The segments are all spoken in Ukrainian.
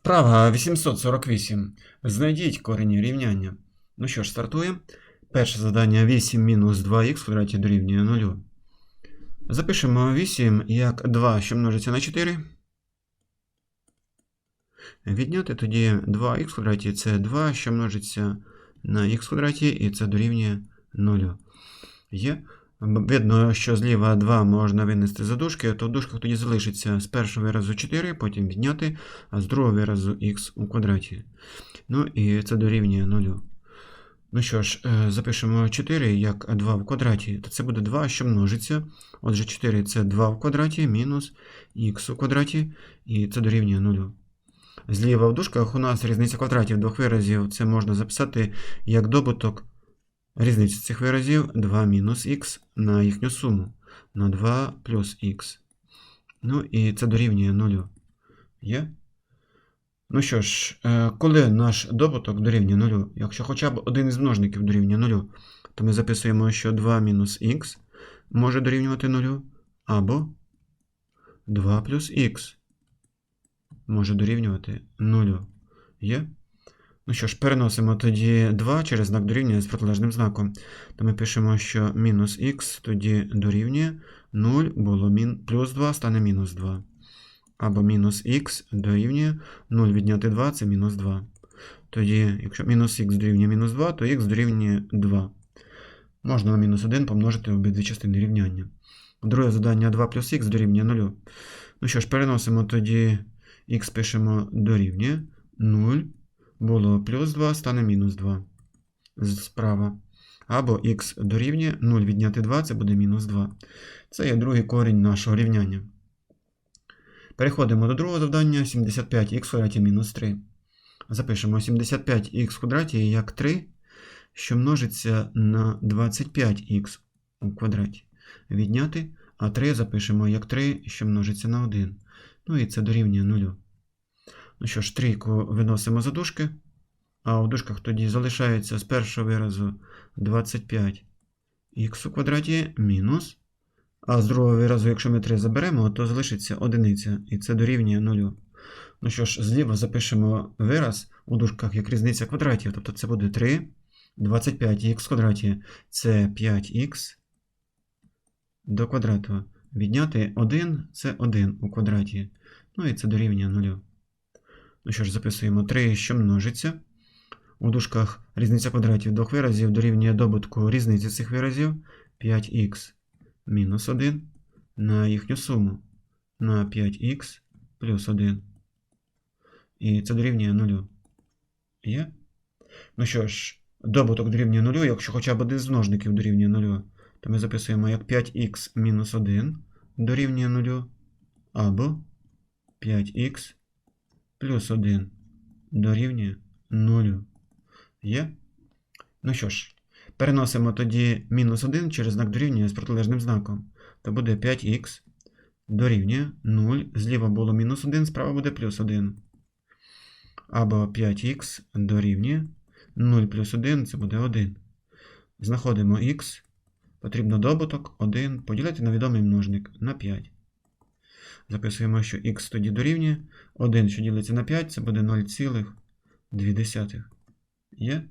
Вправа 848. Знайдіть корені рівняння. Ну що ж, стартуємо. Перше завдання 8 мінус 2х в квадраті дорівнює 0. Запишемо 8 як 2, що множиться на 4. Відняти тоді 2х в квадраті це 2, що множиться на х в квадраті, і це дорівнює 0. Є. Видно, що зліва 2 можна винести за дужки, то в дужках тоді залишиться з першого виразу 4, потім відняти, а з другого виразу х у квадраті. Ну і це дорівнює 0. Ну що ж, е, запишемо 4 як 2 в квадраті, то це буде 2, що множиться. Отже, 4 це 2 в квадраті мінус х у квадраті, і це дорівнює 0. Зліва в дужках у нас різниця квадратів двох виразів. Це можна записати як добуток різниці цих виразів 2 мінус х на їхню суму на 2 плюс х. Ну і це дорівнює 0. Є? Ну що ж, е, коли наш добуток дорівнює 0, якщо хоча б один із множників дорівнює 0, то ми записуємо, що 2 мінус х може дорівнювати 0, або 2 плюс х може дорівнювати 0. Є? Ну що ж, переносимо тоді 2 через знак дорівнює з протилежним знаком. То ми пишемо, що мінус х тоді дорівнює 0 було мін... плюс 2 стане мінус 2. Або мінус х дорівнює 0 відняти 2 це мінус 2. Тоді, якщо мінус х дорівнює мінус 2, то х дорівнює 2. Можна на мінус 1 помножити обидві частини рівняння. Друге завдання 2 плюс х дорівнює 0. Ну що ж, переносимо тоді х пишемо дорівнює 0. Було плюс 2, стане мінус 2 справа. Або х дорівнює 0 відняти 2, це буде мінус 2. Це є другий корінь нашого рівняння. Переходимо до другого завдання 75х в квадраті мінус 3. Запишемо 75х в квадраті як 3, що множиться на 25х у квадраті. Відняти, а 3 запишемо як 3, що множиться на 1. Ну і це дорівнює 0. Ну що ж, трійку виносимо за дужки, а у дужках тоді залишається з першого виразу 25х у квадраті мінус. А з другого виразу, якщо ми 3 заберемо, то залишиться одиниця, і це дорівнює 0. Ну що ж, зліва запишемо вираз у дужках як різниця квадратів. Тобто це буде 3. 25х в квадраті це 5х до квадрату. Відняти 1 це 1 у квадраті. Ну і це дорівнює 0. Ну що ж, записуємо 3, що множиться. У дужках різниця квадратів двох виразів дорівнює добутку різниці цих виразів 5х мінус 1 на їхню суму на 5х плюс 1. І це дорівнює 0. Є? Ну що ж, добуток дорівнює 0, якщо хоча б один з множників дорівнює 0, то ми записуємо як 5х мінус 1 дорівнює 0, або 5х плюс 1 дорівнює 0. Є? Ну що ж, переносимо тоді мінус 1 через знак дорівнює з протилежним знаком. То буде 5х дорівнює 0. Зліва було мінус 1, справа буде плюс 1. Або 5х дорівнює 0 плюс 1 це буде 1. Знаходимо х. Потрібно добуток 1 поділити на відомий множник на 5. Записуємо, що х тоді дорівнює 1, що ділиться на 5, це буде 0,2. Є?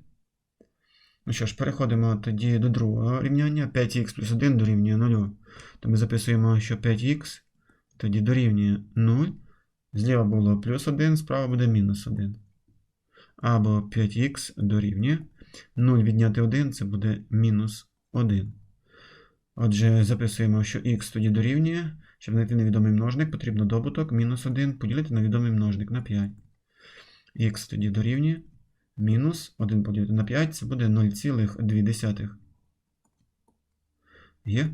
Ну що ж, переходимо тоді до другого рівняння. 5х плюс 1 дорівнює 0. То ми записуємо, що 5х тоді дорівнює 0. Зліва було плюс 1, справа буде мінус 1. Або 5х дорівнює 0 відняти 1 це буде мінус 1. Отже, записуємо, що х тоді дорівнює. Щоб знайти невідомий множник, потрібно добуток мінус 1 поділити на відомий множник на 5. Х тоді дорівнює мінус 1 поділити на 5, це буде 0,2. Є?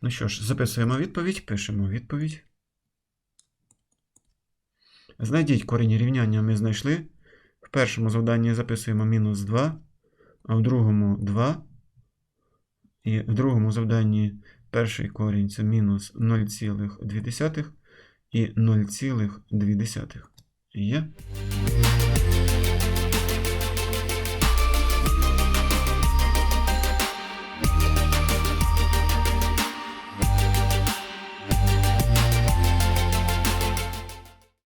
Ну що ж, записуємо відповідь, пишемо відповідь. Знайдіть корінь рівняння ми знайшли. В першому завданні записуємо мінус 2, а в другому 2. І в другому завданні перший корінь це мінус 0,2 і 0,2. Є.